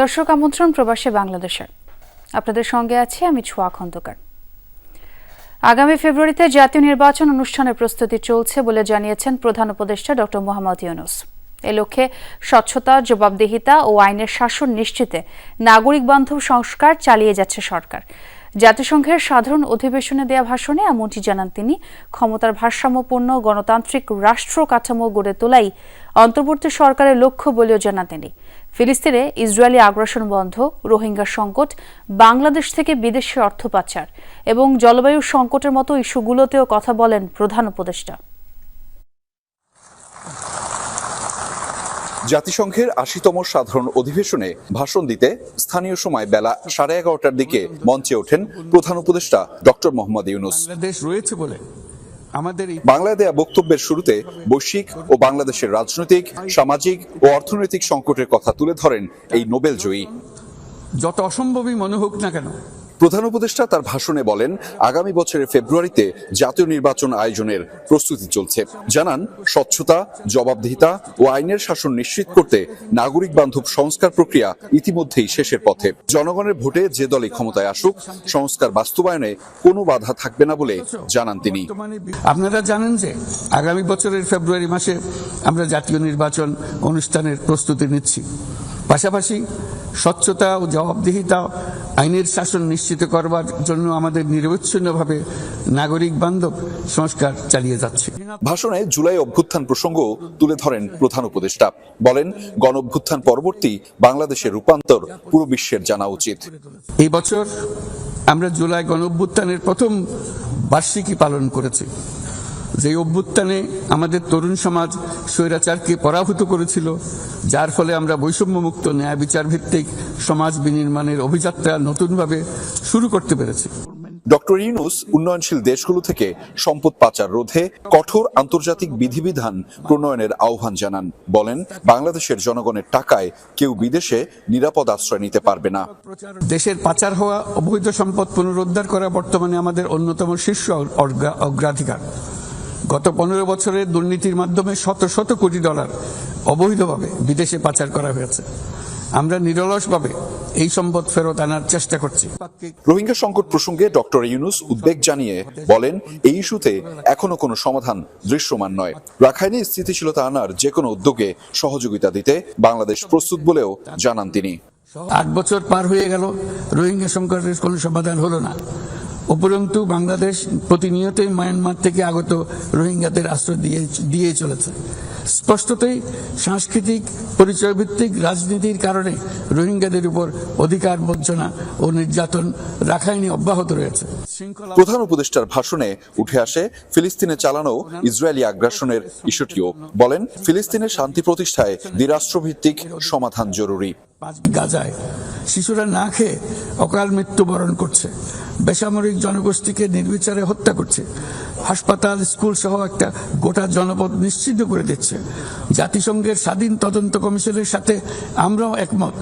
দর্শক আমন্ত্রণ প্রবাসে বাংলাদেশের। আপনাদের সঙ্গে আছি আমি ছোয়া খন্দকার। আগামী ফেব্রুয়ারিতে জাতীয় নির্বাচন অনুষ্ঠানের প্রস্তুতি চলছে বলে জানিয়েছেন প্রধান উপদেষ্টা ডক্টর মোহাম্মদ ইউনুস। এ লক্ষ্যে স্বচ্ছতা, জবাবদিহিতা ও আইনের শাসন নিশ্চিতে নাগরিক বান্ধব সংস্কার চালিয়ে যাচ্ছে সরকার। জাতিসংঘের সাধারণ অধিবেশনে দেয়া ভাষণে এমনটি জানান তিনি, ক্ষমতার ভারসাম্যপূর্ণ, গণতান্ত্রিক রাষ্ট্র কাঠামো গড়ে তোলাই অন্তর্বর্তী সরকারের লক্ষ্য বলেও জানান তিনি। ফিলিস্তিনে ইসরায়েলি আগ্রাসন বন্ধ রোহিঙ্গা সংকট বাংলাদেশ থেকে বিদেশি অর্থ পাচার এবং জলবায়ু সংকটের মতো ইস্যুগুলোতেও কথা বলেন প্রধান উপদেষ্টা। জাতিসংঘের আশিতম সাধারণ অধিবেশনে ভাষণ দিতে স্থানীয় সময় বেলা সাড়ে এগারোটার দিকে মঞ্চে ওঠেন প্রধান উপদেষ্টা ডক্টর মোহাম্মদ ইউনুস। রয়েছে বলে আমাদের বাংলায় দেয়া বক্তব্যের শুরুতে বৈশ্বিক ও বাংলাদেশের রাজনৈতিক সামাজিক ও অর্থনৈতিক সংকটের কথা তুলে ধরেন এই নোবেল জয়ী। যত অসম্ভবই মনে হোক না কেন প্রধান উপদেষ্টা তার ভাষণে বলেন, আগামী বছরের ফেব্রুয়ারিতে জাতীয় নির্বাচন আয়োজনের প্রস্তুতি চলছে। জানান, স্বচ্ছতা, জবাবদিহিতা ও আইনের শাসন নিশ্চিত করতে নাগরিক বান্ধব সংস্কার প্রক্রিয়া ইতিমধ্যেই শেষের পথে। জনগণের ভোটে যে দলই ক্ষমতায় আসুক, সংস্কার বাস্তবায়নে কোনো বাধা থাকবে না বলে জানান তিনি। আপনারা জানেন যে আগামী বছরের ফেব্রুয়ারি মাসে আমরা জাতীয় নির্বাচন অনুষ্ঠানের প্রস্তুতি নিচ্ছি। পাশাপাশি স্বচ্ছতা ও জবাবদিহিতা আইনের শাসন নিশ্চিত করবার জন্য আমাদের নিরবচ্ছিন্নভাবে নাগরিক বান্ধব সংস্কার চালিয়ে যাচ্ছে। ভাষণে জুলাই অভ্যুত্থান প্রসঙ্গ তুলে ধরেন প্রধান উপদেষ্টা। বলেন গণ অভ্যুত্থান পরবর্তী বাংলাদেশের রূপান্তর পুরো বিশ্বের জানা উচিত। এই বছর আমরা জুলাই গণ অভ্যুত্থানের প্রথম বার্ষিকী পালন করেছি। যে অভ্যুত্থানে আমাদের তরুণ সমাজ স্বৈরাচারকে পরাভূত করেছিল যার ফলে আমরা বৈষম্যমুক্ত ন্যায় বিচার ভিত্তিক সমাজ বিনির্মাণের অভিযাত্রা নতুনভাবে শুরু করতে পেরেছি। ডক্টর ইউনুস উন্নয়নশীল দেশগুলো থেকে সম্পদ পাচার রোধে কঠোর আন্তর্জাতিক বিধিবিধান প্রণয়নের আহ্বান জানান। বলেন বাংলাদেশের জনগণের টাকায় কেউ বিদেশে নিরাপদ আশ্রয় নিতে পারবে না। দেশের পাচার হওয়া অবৈধ সম্পদ পুনরুদ্ধার করা বর্তমানে আমাদের অন্যতম শীর্ষ অগ্রা- অগ্রাধিকার। গত পনেরো বছরের দুর্নীতির মাধ্যমে শত শত কোটি ডলার অবৈধভাবে বিদেশে পাচার করা হয়েছে। আমরা নিরলসভাবে এই সম্পদ ফেরত আনার চেষ্টা করছি। রোহিঙ্গা সংকট প্রসঙ্গে ডক্টর ইউনুস উদ্বেগ জানিয়ে বলেন এই ইস্যুতে এখনও কোনো সমাধান দৃশ্যমান নয়। রাখাইনে স্থিতিশীলতা আনার যে কোনো উদ্যোগে সহযোগিতা দিতে বাংলাদেশ প্রস্তুত বলেও জানান তিনি। আট বছর পার হয়ে গেল রোহিঙ্গা সংকটের কোনো সমাধান হলো না। উপরন্তু বাংলাদেশ প্রতিনিয়তই মায়ানমার থেকে আগত রোহিঙ্গাদের আশ্রয় দিয়ে দিয়ে চলেছে। স্পষ্টতই সাংস্কৃতিক পরিচয়ভিত্তিক রাজনীতির কারণে রোহিঙ্গাদের উপর অধিকার বঞ্চনা ও নির্যাতন রাখাইনি অব্যাহত রয়েছে। প্রধান উপদেষ্টার ভাষণে উঠে আসে ফিলিস্তিনে চালানো ইসরায়েলি আগ্রাসনের ইস্যুটিও। বলেন, ফিলিস্তিনের শান্তি প্রতিষ্ঠায় দ্বিরাষ্ট্রভিত্তিক সমাধান জরুরি। গাজায় শিশুরা না খেয়ে অকাল মৃত্যুবরণ করছে। বেসামরিক জনগোষ্ঠীকে নির্বিচারে হত্যা করছে। হাসপাতাল, স্কুল সহ একটা গোটা জনপদ নিশ্চিত করে দিচ্ছে। জাতিসংঘের স্বাধীন তদন্ত কমিশনের সাথে আমরাও একমত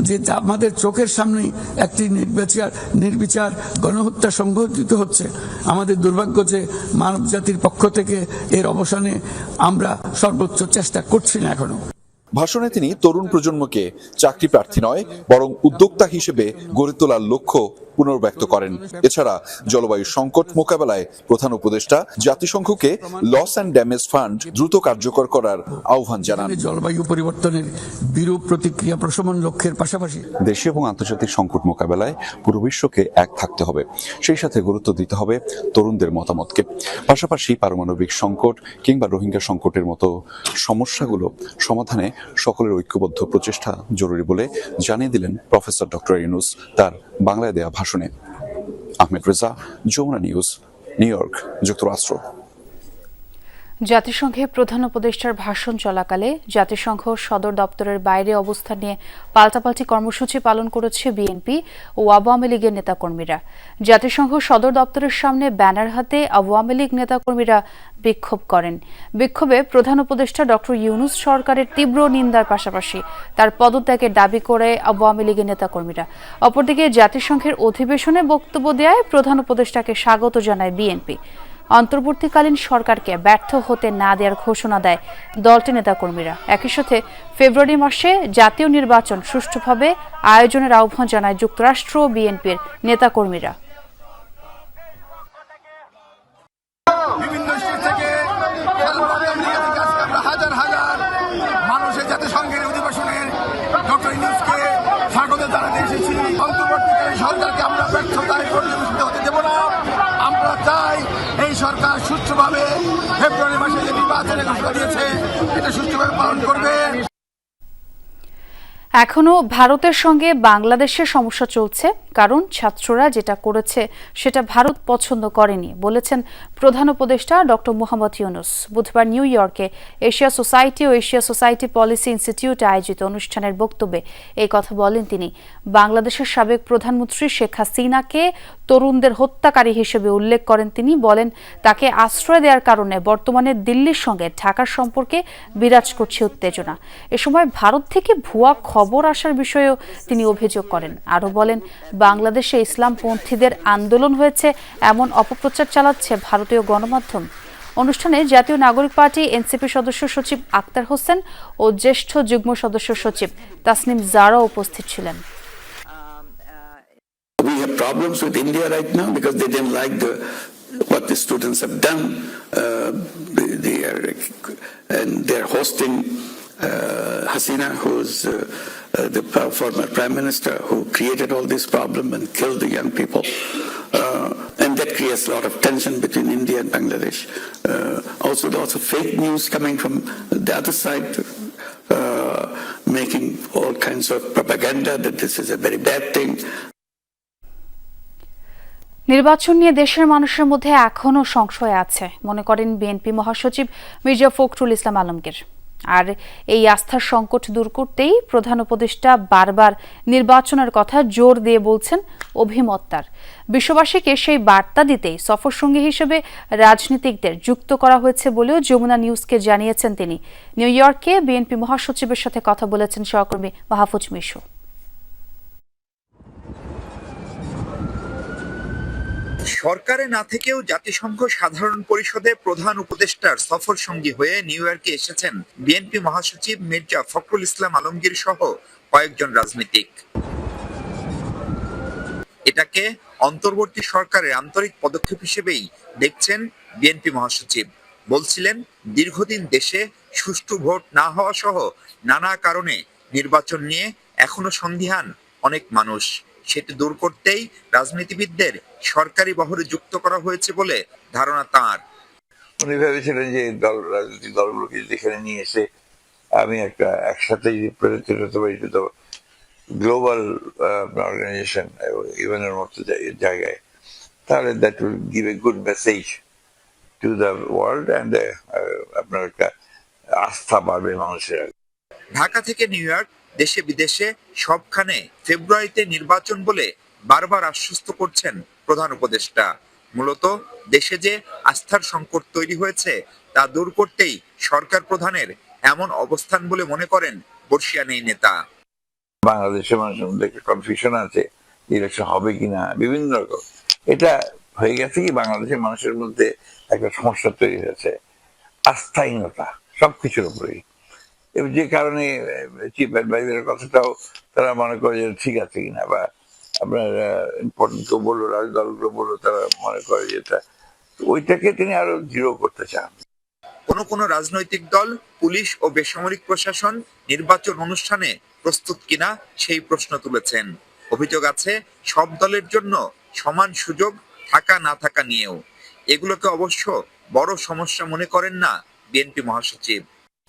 যে আমাদের চোখের সামনেই একটি নির্বিচার নির্বিচার গণহত্যা সংঘটিত হচ্ছে। আমাদের দুর্ভাগ্য যে মানব জাতির পক্ষ থেকে এর অবসানে আমরা সর্বোচ্চ চেষ্টা করছি না এখনও। ভাষণে তিনি তরুণ প্রজন্মকে চাকরি প্রার্থী নয় বরং উদ্যোক্তা হিসেবে গড়ে তোলার লক্ষ্য পুনর্ব্যক্ত করেন। এছাড়া জলবায়ু সংকট মোকাবেলায় প্রধান উপদেষ্টা জাতিসংঘকে লস অ্যান্ড ড্যামেজ ফান্ড দ্রুত কার্যকর করার আহ্বান জানান। জলবায়ু পরিবর্তনের বিরূপ প্রতিক্রিয়া প্রশমন লক্ষ্যের পাশাপাশি দেশীয় এবং আন্তর্জাতিক সংকট মোকাবেলায় পুরো বিশ্বকে এক থাকতে হবে। সেই সাথে গুরুত্ব দিতে হবে তরুণদের মতামতকে। পাশাপাশি পারমাণবিক সংকট কিংবা রোহিঙ্গা সংকটের মতো সমস্যাগুলো সমাধানে সকলের ঐক্যবদ্ধ প্রচেষ্টা জরুরি বলে জানিয়ে দিলেন প্রফেসর ডক্টর ইউনুস। তার বাংলায় দেয়া ভাষণে Ahmed Reza Jamuna news New York যুক্তরাষ্ট্র। জাতিসংঘে প্রধান উপদেষ্টার ভাষণ চলাকালে জাতিসংঘ সদর দপ্তরের বাইরে অবস্থান নিয়ে পাল্টাপাল্টি কর্মসূচি পালন করেছে বিএনপি ও আওয়ামী লীগের নেতাকর্মীরা। জাতিসংঘ সদর দপ্তরের সামনে ব্যানার হাতে আওয়ামী লীগ নেতাকর্মীরা বিক্ষোভ করেন। বিক্ষোভে প্রধান উপদেষ্টা ডক্টর ইউনুস সরকারের তীব্র নিন্দার পাশাপাশি তার পদত্যাগের দাবি করে আওয়ামী লীগের নেতাকর্মীরা। অপরদিকে জাতিসংঘের অধিবেশনে বক্তব্য দেয় প্রধান উপদেষ্টাকে স্বাগত জানায় বিএনপি। অন্তর্বর্তীকালীন সরকারকে ব্যর্থ হতে না দেওয়ার ঘোষণা দেয় দলটির নেতাকর্মীরা। একই সাথে ফেব্রুয়ারি মাসে জাতীয় নির্বাচন সুষ্ঠুভাবে আয়োজনের আহ্বান জানায় যুক্তরাষ্ট্র ও বিএনপির নেতাকর্মীরা। নির্বাচনের এটা সুষ্ঠুভাবে পালন করবে। এখনও ভারতের সঙ্গে বাংলাদেশের সমস্যা চলছে, কারণ ছাত্ররা যেটা করেছে সেটা ভারত পছন্দ করেনি, বলেছেন প্রধান উপদেষ্টা ডক্টর মোহাম্মদ ইউনুস। বুধবার নিউ ইয়র্কে এশিয়া সোসাইটি ও এশিয়া সোসাইটি পলিসি ইনস্টিটিউটে আয়োজিত অনুষ্ঠানের বক্তব্যে এই কথা বলেন তিনি। বাংলাদেশের সাবেক প্রধানমন্ত্রী শেখ হাসিনাকে তরুণদের হত্যাকারী হিসেবে উল্লেখ করেন তিনি, বলেন, তাকে আশ্রয় দেওয়ার কারণে বর্তমানে দিল্লির সঙ্গে ঢাকার সম্পর্কে বিরাজ করছে উত্তেজনা। এ সময় ভারত থেকে ভুয়া খবর আসার বিষয়েও তিনি অভিযোগ করেন আরও বলেন বাংলাদেশে ইসলামপন্থীদের আন্দোলন হয়েছে এমন অপপ্রচার চালাচ্ছে ভারতীয় গণমাধ্যম অনুষ্ঠানে জাতীয় নাগরিক পার্টি এনসিপি সদস্য সচিব আক্তার হোসেন ও জ্যেষ্ঠ যুগ্ম সদস্য সচিব তাসনিম জারা উপস্থিত ছিলেন We have problems with India right now because they didn't like the what the students have done. Uh, they, are and they're hosting uh, Hasina, who's uh, uh, the former prime minister who created all this problem and killed the young people. Uh, and that creates a lot of tension between India and Bangladesh. Uh, also, there's also fake news coming from the other side, uh, making all kinds of propaganda that this is a very bad thing. নির্বাচন নিয়ে দেশের মানুষের মধ্যে এখনও সংশয় আছে মনে করেন বিএনপি মহাসচিব মির্জা ফখরুল ইসলাম আলমগীর আর এই আস্থার সংকট দূর করতেই প্রধান উপদেষ্টা বারবার নির্বাচনের কথা জোর দিয়ে বলছেন অভিমত্তার বিশ্ববাসীকে সেই বার্তা দিতেই সফর সঙ্গী হিসেবে রাজনীতিকদের যুক্ত করা হয়েছে বলেও যমুনা নিউজকে জানিয়েছেন তিনি। নিউ ইয়র্কে বিএনপি মহাসচিবের সাথে কথা বলেছেন সহকর্মী মাহফুজ মিশু। সরকারে না থেকেও জাতিসংঘ সাধারণ পরিষদে প্রধান উপদেষ্টার সফর সঙ্গী হয়ে নিউ ইয়র্কে এসেছেন বিএনপি মহাসচিব মির্জা ফখরুল ইসলাম আলমগীর সহ কয়েকজন রাজনীতিক। এটাকে অন্তর্বর্তী সরকারের আন্তরিক পদক্ষেপ হিসেবেই দেখছেন বিএনপি মহাসচিব। বলছিলেন, দীর্ঘদিন দেশে সুষ্ঠু ভোট না হওয়া সহ নানা কারণে নির্বাচন নিয়ে এখনও সন্দিহান অনেক মানুষ। সেটি দূর করতেই রাজনীতিবিদদের সরকারি বহরে যুক্ত করা হয়েছে বলে ধারণা তাঁর। উনি ভেবেছিলেন যে দল রাজনৈতিক দলগুলোকে যদি এখানে নিয়ে এসে আমি একটা একসাথে যদি হতে পারি তো গ্লোবাল অর্গানাইজেশন ইভেনের মতো জায়- জায়গায় তাহলে that will give a good message to the world and আপনার একটা আস্থা বাড়বে মানুষের ঢাকা থেকে নিউ ইয়র্ক দেশে বিদেশে সবখানে ফেব্রুয়ারিতে নির্বাচন বলে বারবার আশ্বস্ত করছেন প্রধান উপদেষ্টা। মূলত দেশে যে আস্থার সংকট তৈরি হয়েছে, তা দূর করতেই সরকার প্রধানের এমন অবস্থান বলে মনে করেন বর্ষিয়ান এই নেতা। বাংলাদেশের মানুষের মধ্যে একটা কনফিউশন আছে ইলেকশন হবে কিনা, বিভিন্ন রকম। এটা হয়ে গেছে কি, বাংলাদেশের মানুষের মধ্যে একটা সমস্যা তৈরি হয়েছে। আস্থাহীনতা, সবকিছুর উপরেই। যে কারণে চিফ অ্যাডভাইজারের কথাটাও তারা মনে করে যে ঠিক আছে কিনা বা আপনার ইম্পর্টেন্ট কেউ বলল, রাজদলগুলো বলল, তারা মনে করে যে এটা ওইটাকে তিনি আরও দৃঢ় করতে চান। কোনো কোনো রাজনৈতিক দল, পুলিশ ও বেসামরিক প্রশাসন নির্বাচন অনুষ্ঠানে প্রস্তুত কিনা সেই প্রশ্ন তুলেছেন। অভিযোগ আছে, সব দলের জন্য সমান সুযোগ থাকা না থাকা নিয়েও। এগুলোকে অবশ্য বড় সমস্যা মনে করেন না বিএনপি মহাসচিব।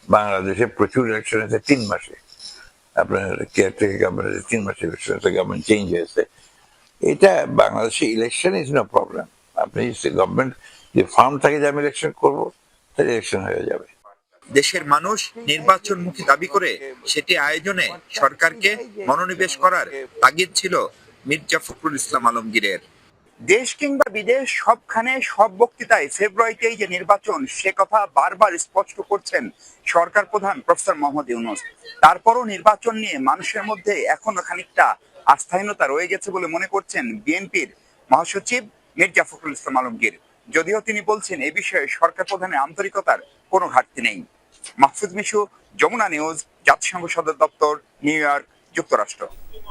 বাংলাদেশে প্রচুর ইলেকশন হয়েছে তিন মাসে। আপনার কেয়ার থেকে গভর্নমেন্ট তিন মাসে ইলেকশন আছে গভর্নমেন্ট চেঞ্জ হয়েছে। এটা বাংলাদেশে ইলেকশন ইজ নো প্রবলেম আপনি গভর্নমেন্ট যে ফার্ম থাকে যে আমি ইলেকশন করব, তাহলে ইলেকশন হয়ে যাবে। দেশের মানুষ নির্বাচন নির্বাচনমুখী দাবি করে সেটি আয়োজনে সরকারকে মনোনিবেশ করার তাগিদ ছিল মির্জা ফখরুল ইসলাম আলমগীরের। দেশ কিংবা বিদেশ সবখানে সব বক্তৃতায় ফেব্রুয়ারিতেই যে নির্বাচন, সে কথা বারবার স্পষ্ট করছেন সরকার প্রধান প্রফেসর মোহাম্মদ ইউনুস। তারপরও নির্বাচন নিয়ে মানুষের মধ্যে এখনও খানিকটা আস্থাহীনতা রয়ে গেছে বলে মনে করছেন বিএনপির মহাসচিব মির্জা ফখরুল ইসলাম আলমগীর। যদিও তিনি বলছেন, এ বিষয়ে সরকার প্রধানের আন্তরিকতার কোনো ঘাটতি নেই। মাহফুজ মিশু, যমুনা নিউজ, জাতিসংঘ সদর দপ্তর, নিউ ইয়র্ক, যুক্তরাষ্ট্র।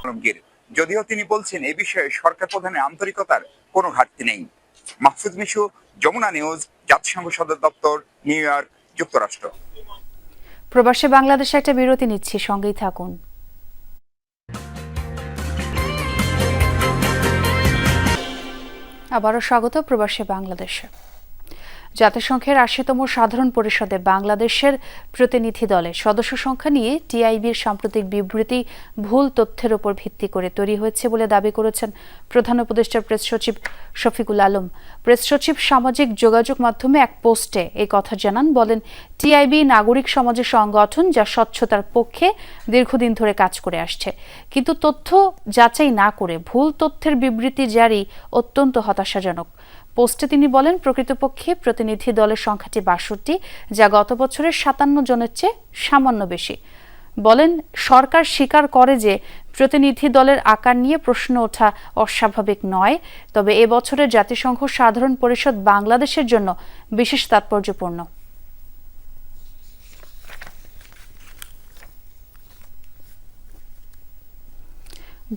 আলমগীর, যদিও তিনি বলছেন, এ বিষয়ে সরকার প্রধানের আন্তরিকতার কোনো ঘাটতি নেই। মাহফুজ মিশু, যমুনা নিউজ, জাতিসংঘ সদর দপ্তর, নিউ ইয়র্ক, যুক্তরাষ্ট্র। প্রবাসে বাংলাদেশে একটা বিরতি নিচ্ছি, সঙ্গেই থাকুন। আবারও স্বাগত প্রবাসে বাংলাদেশে। জাতিসংঘের আশিতম সাধারণ পরিষদে বাংলাদেশের প্রতিনিধি দলে সদস্য সংখ্যা নিয়ে টিআইবির সাম্প্রতিক বিবৃতি ভুল তথ্যের উপর ভিত্তি করে তৈরি হয়েছে বলে দাবি করেছেন প্রধান উপদেষ্টা প্রেস সচিব শফিকুল আলম। প্রেস সচিব সামাজিক যোগাযোগ মাধ্যমে এক পোস্টে এই কথা জানান, বলেন, টিআইবি নাগরিক সমাজের সংগঠন যা স্বচ্ছতার পক্ষে দীর্ঘদিন ধরে কাজ করে আসছে। কিন্তু তথ্য যাচাই না করে ভুল তথ্যের বিবৃতি জারি অত্যন্ত হতাশাজনক। পোস্টে তিনি বলেন, প্রকৃতপক্ষে প্রতিনিধি দলের সংখ্যাটি বাষট্টি, যা গত বছরের সাতান্ন জনের চেয়ে সামান্য বেশি। বলেন, সরকার স্বীকার করে যে প্রতিনিধি দলের আকার নিয়ে প্রশ্ন ওঠা অস্বাভাবিক নয়, তবে এবছরের জাতিসংঘ সাধারণ পরিষদ বাংলাদেশের জন্য বিশেষ তাৎপর্যপূর্ণ।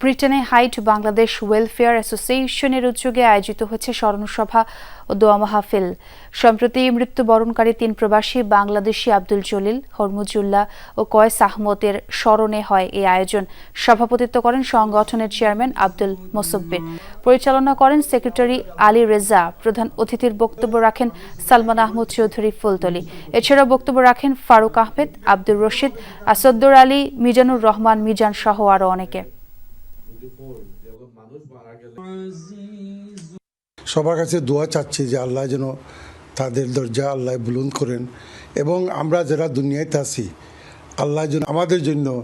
ব্রিটেনে হাইট বাংলাদেশ ওয়েলফেয়ার অ্যাসোসিয়েশনের উদ্যোগে আয়োজিত হচ্ছে স্মরণসভা ও দোয়া মাহফিল। সম্প্রতি মৃত্যুবরণকারী তিন প্রবাসী বাংলাদেশি আব্দুল জলিল, হরমুজুল্লাহ ও কয়েস আহমদের স্মরণে হয় এই আয়োজন। সভাপতিত্ব করেন সংগঠনের চেয়ারম্যান আব্দুল মোসব্বির। পরিচালনা করেন সেক্রেটারি আলী রেজা। প্রধান অতিথির বক্তব্য রাখেন সালমান আহমদ চৌধুরী ফুলতলি। এছাড়াও বক্তব্য রাখেন ফারুক আহমেদ, আব্দুর রশিদ, আসাদ্দুর আলী, মিজানুর রহমান, মিজান সহ আরও অনেকে। সবার কাছে দোয়া চাচ্ছি যে আল্লাহ যেন তাদের দরজা আল্লাহ বুলুন করেন এবং আমরা যারা দুনিয়াতে আছি, আল্লাহ যেন আমাদের জন্য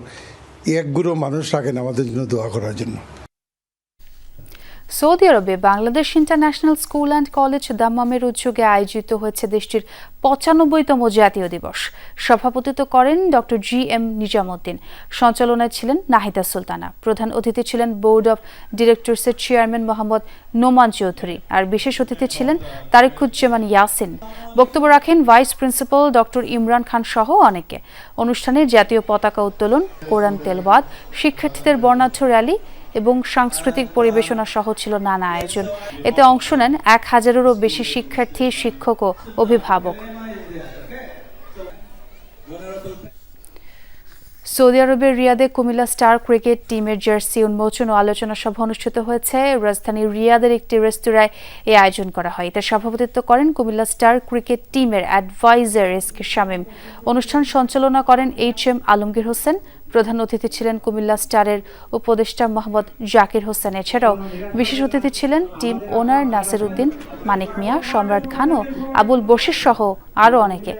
একগুলো মানুষ রাখেন আমাদের জন্য দোয়া করার জন্য। সৌদি আরবে Bangladesh International School and College দাম্মামের উদ্যোগে আয়োজিত হয়েছে দেশটির পঁচানব্বইতম জাতীয় দিবস। সভাপতিত্ব করেন ডক্টর জি এম নিজামুদ্দিন। সঞ্চালনায় ছিলেন নাহিদা সুলতানা। প্রধান অতিথি ছিলেন বোর্ড অব ডিরেক্টরসের চেয়ারম্যান মোহাম্মদ নোমান চৌধুরী আর বিশেষ অতিথি ছিলেন তারিকুজ্জামান ইয়াসিন। বক্তব্য রাখেন vice principal doctor Imran Khan সহ অনেকে। অনুষ্ঠানে জাতীয় পতাকা উত্তোলন, কোরআন তেলবাদ শিক্ষার্থীদের বর্ণাঢ্য র্যালি এবং সাংস্কৃতিক পরিবেশনা সহ ছিল নানা আয়োজন। এতে অংশ নেন এক হাজারেরও বেশি শিক্ষার্থী, শিক্ষক ও অভিভাবক। সৌদি আরবের রিয়াদে কুমিল্লা স্টার ক্রিকেট টিমের জার্সি উন্মোচন ও আলোচনা সভা অনুষ্ঠিত হয়েছে। রাজধানী রিয়াদের একটি রেস্তোরাঁয় এই আয়োজন করা হয়। এতে সভাপতিত্ব করেন কুমিল্লা স্টার ক্রিকেট টিমের অ্যাডভাইজার এস কে শামীম। অনুষ্ঠান সঞ্চালনা করেন এইচ এম আলমগীর হোসেন। প্রধান অতিথি ছিলেন কুমিল্লা স্টারের উপদেষ্টা মোহাম্মদ জাকির হোসেন। এছাড়াও বিশেষ অতিথি ছিলেন টিম ওনার নাসির উদ্দিন, মানিক মিয়া, সম্রাট খান ও আবুল বশির সহ আরও অনেকে।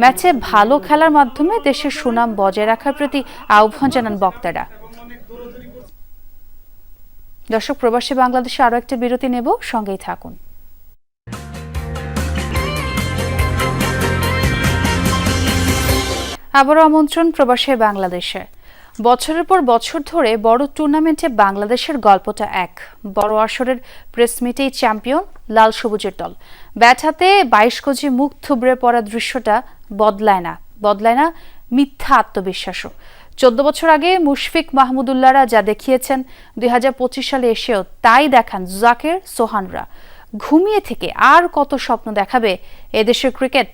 ম্যাচে ভালো খেলার মাধ্যমে দেশের সুনাম বজায় রাখার প্রতি আহ্বান জানান বক্তারা। দর্শক, প্রবাসী বাংলাদেশে আরও একটা বিরতি নেব, সঙ্গেই থাকুন। আবারও আমন্ত্রণ প্রবাসে বাংলাদেশে। বছরের পর বছর ধরে বড় টুর্নামেন্টে বাংলাদেশের গল্পটা এক। বড় আসরের প্রেস মিটেই চ্যাম্পিয়ন লাল সবুজের দল। ব্যাট হাতে বাইশ কেজি মুখ থুবড়ে পড়া দৃশ্যটা বদলায় না। বদলায় না মিথ্যা আত্মবিশ্বাসও। চোদ্দ বছর আগে মুশফিক মাহমুদুল্লাহরা যা দেখিয়েছেন দুই হাজার পঁচিশ সালে এসেও তাই দেখান জাকের সোহানরা। ঘুমিয়ে থেকে আর কত স্বপ্ন দেখাবে এদেশের ক্রিকেট?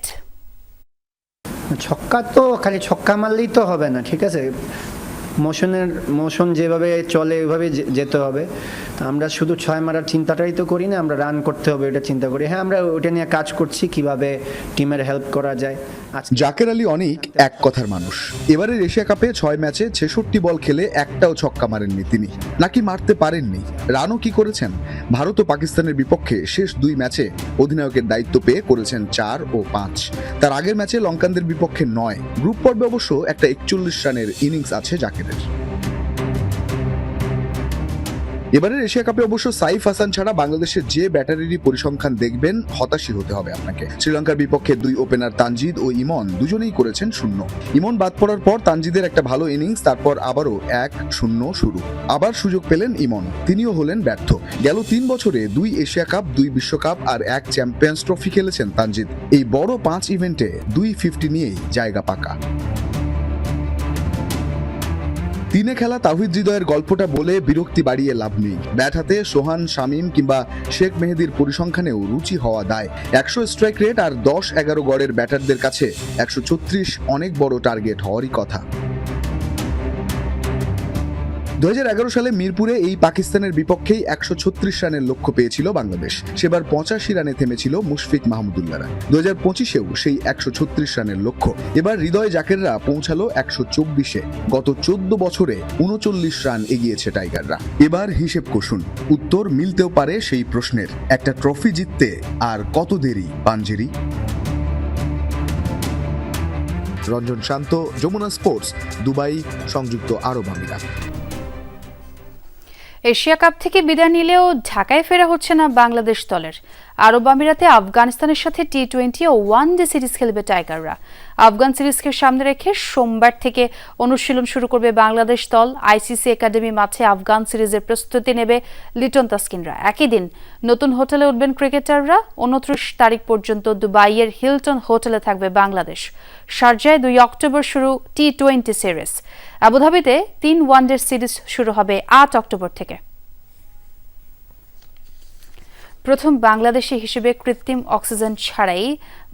ছক্কা তো খালি ছক্কা মারলেই তো হবে না, ঠিক আছে? মোশনের মোশন যেভাবে চলে ওইভাবে যেতে হবে। তা আমরা শুধু ছয় মারার চিন্তাটাই তো করি না আমরা রান করতে হবে এটা চিন্তা করি। হ্যাঁ আমরা ওটা নিয়ে কাজ করছি কীভাবে টিমের হেল্প করা যায়। জাকের আলী অনেক এক কথার মানুষ। এবারের এশিয়া কাপে ছয় ম্যাচে ছেষট্টি বল খেলে একটাও ছক্কা মারেননি তিনি। নাকি মারতে পারেননি? রানও কি করেছেন? ভারত ও পাকিস্তানের বিপক্ষে শেষ দুই ম্যাচে অধিনায়কের দায়িত্ব পেয়ে করেছেন চার ও পাঁচ। তার আগের ম্যাচে লঙ্কানদের বিপক্ষে নয়। গ্রুপ পর্বে অবশ্য একটা একচল্লিশ রানের ইনিংস আছে জাকেরের এবারের এশিয়া কাপে অবশ্য সাইফ হাসান ছাড়া বাংলাদেশের যে ব্যাটারিরই পরিসংখ্যান দেখবেন, হতাশই হতে হবে আপনাকে। শ্রীলঙ্কার বিপক্ষে দুই ওপেনার তানজিদ ও ইমন দুজনেই করেছেন শূন্য। ইমন বাদ পড়ার পর তানজিদের একটা ভালো ইনিংস, তারপর আবারও এক শূন্য শুরু। আবার সুযোগ পেলেন ইমন, তিনিও হলেন ব্যর্থ। গেল তিন বছরে দুই এশিয়া কাপ, দুই বিশ্বকাপ আর এক চ্যাম্পিয়ন্স ট্রফি খেলেছেন তানজিদ। এই বড় পাঁচ ইভেন্টে দুই ফিফটি নিয়েই জায়গা পাকা। তিনে খেলা তাহিদ হৃদয়ের গল্পটা বলে বিরক্তি বাড়িয়ে লাভ নেই। ব্যাট হাতে সোহান, শামীম কিংবা শেখ মেহেদির পরিসংখ্যানেও রুচি হওয়া দায়। একশো স্ট্রাইক রেট আর দশ এগারো গড়ের ব্যাটারদের কাছে একশো ছত্রিশ অনেক বড় টার্গেট হওয়ারই কথা। দু হাজার এগারো সালে মিরপুরে এই পাকিস্তানের বিপক্ষেই একশো ছত্রিশ রানের লক্ষ্য পেয়েছিল বাংলাদেশ। সেবার পঁচাশি রানে থেমেছিল মুশফিক মাহমুদুল্লাহরা। দু হাজার পঁচিশেও সেই একশো ছত্রিশ রানের লক্ষ্য। এবার হৃদয় জাকেররা পৌঁছালো একশো চব্বিশে। গত চোদ্দ বছরে উনচল্লিশ রান এগিয়েছে টাইগাররা। এবার হিসেব কষুন, উত্তর মিলতেও পারে সেই প্রশ্নের। একটা ট্রফি জিততে আর কত দেরি, পাঞ্জেরি? রঞ্জন শান্ত, যমুনা স্পোর্টস, দুবাই, সংযুক্ত আরব আমিরাত। এশিয়া কাপ থেকে বিদায় নিলেও ঢাকায় ফেরা হচ্ছে না বাংলাদেশ দলের। আরব আমিরাতে আফগানিস্তানের সাথে টি টোয়েন্টি ও ওয়ান ডে সিরিজ খেলবে টাইগাররা। আফগান সিরিজকে সামনে রেখে সোমবার থেকে অনুশীলন শুরু করবে বাংলাদেশ দল। আইসিসি একাডেমি মাঠে আফগান সিরিজের প্রস্তুতি নেবে লিটন তাস্কিনরা। একই দিন নতুন হোটেলে উঠবেন ক্রিকেটাররা। উনত্রিশ তারিখ পর্যন্ত দুবাইয়ের হিলটন হোটেলে থাকবে বাংলাদেশ। শারজায় দুই অক্টোবর শুরু টি টোয়েন্টি সিরিজ। আবুধাবিতে তিন ওয়ানডে সিরিজ শুরু হবে আট অক্টোবর থেকে। প্রথম বাংলাদেশি হিসেবে কৃত্রিম অক্সিজেন ছাড়াই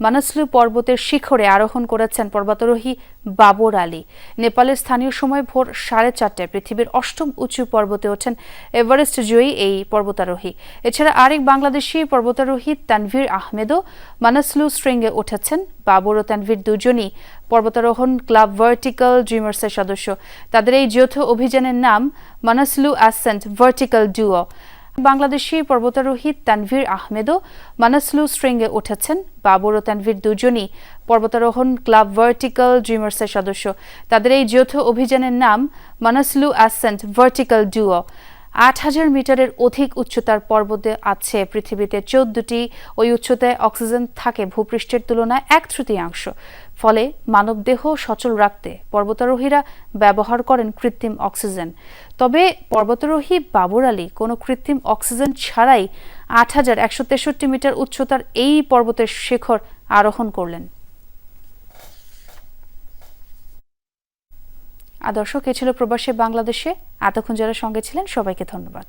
মানাসলু পর্বতের শিখরে আরোহণ করেছেন পর্বতারোহী বাবর আলী। নেপালের স্থানীয় সময় ভোর সাড়ে চারটায় পৃথিবীর অষ্টম উঁচু পর্বতে ওঠেন এভারেস্ট জয়ী এই পর্বতারোহী। এছাড়া আরেক বাংলাদেশি পর্বতারোহী তানভীর আহমেদও মানাসলু স্ট্রিংয়ে উঠেছেন। বাবর ও তানভীর দুজনই পর্বতারোহণ ক্লাব ভার্টিক্যাল ড্রিমার্সের সদস্য। তাদের এই যৌথ অভিযানের নাম Manaslu ascent vertical duo. Bangladeshi পর্বতারোহী Tanvir আহমেদও মানাসলু স্ট্রিংয়ে উঠেছেন। বাবর ও তানভীর দুজনই পর্বতারোহণ ক্লাব ভার্টিক্যাল ড্রিমার্সের সদস্য। তাদের এই যৌথ অভিযানের নাম মানাসলু অ্যাসেন্ট ভার্টিক্যাল ডুও আট হাজার মিটারের অধিক উচ্চতার পর্বতে আছে পৃথিবীতে চোদ্দটি। ওই উচ্চতায় অক্সিজেন থাকে ভূপৃষ্ঠের তুলনায় এক তৃতীয়াংশ। ফলে মানবদেহ সচল রাখতে পর্বতারোহীরা ব্যবহার করেন কৃত্রিম অক্সিজেন। তবে পর্বতারোহী বাবর আলী কোনো কৃত্রিম অক্সিজেন ছাড়াই আট হাজার একশো তেষট্টি মিটার উচ্চতার এই পর্বতের শিখর আরোহণ করলেন। আর দর্শক এ ছিল প্রবাসী বাংলাদেশে। এতক্ষণ যারা সঙ্গে ছিলেন সবাইকে ধন্যবাদ।